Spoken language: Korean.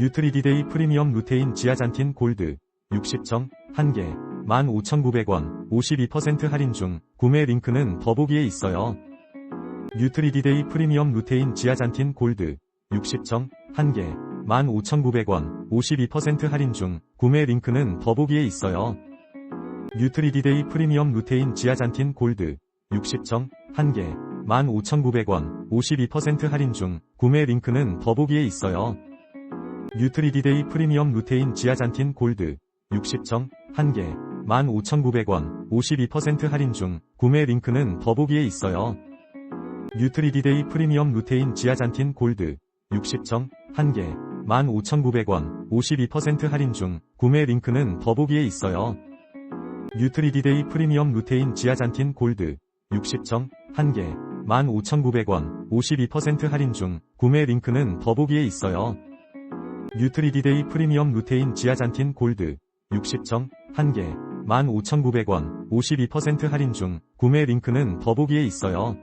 뉴트리디데이 프리미엄 루테인 지아잔틴 골드 60정 1개 15,900원 52% 할인 중 구매 링크는 더보기에 있어요. 뉴트리디데이 프리미엄 루테인 지아잔틴 골드 60정 1개 15,900원 52% 할인 중 구매 링크는 더보기에 있어요. 뉴트리디데이 프리미엄 루테인 지아잔틴 골드 60정 1개 15,900원 52% 할인 중 구매 링크는 더보기에 있어요. 뉴트리디데이 프리미엄 루테인 지아잔틴 골드 60정 1개 15,900원 52% 할인 중 구매 링크는 더보기에 있어요. 뉴트리디데이 프리미엄 루테인 지아잔틴 골드 60정 1개 15,900원 52% 할인 중 구매 링크는 더보기에 있어요. 뉴트리디데이 프리미엄 루테인 지아잔틴 골드 60정 1개 15,900원 52% 할인 중 구매 링크는 더보기에 있어요. 뉴트리디데이 프리미엄 루테인 지아잔틴 골드 60정 1개 15,900원 52% 할인 중 구매 링크는 더보기에 있어요.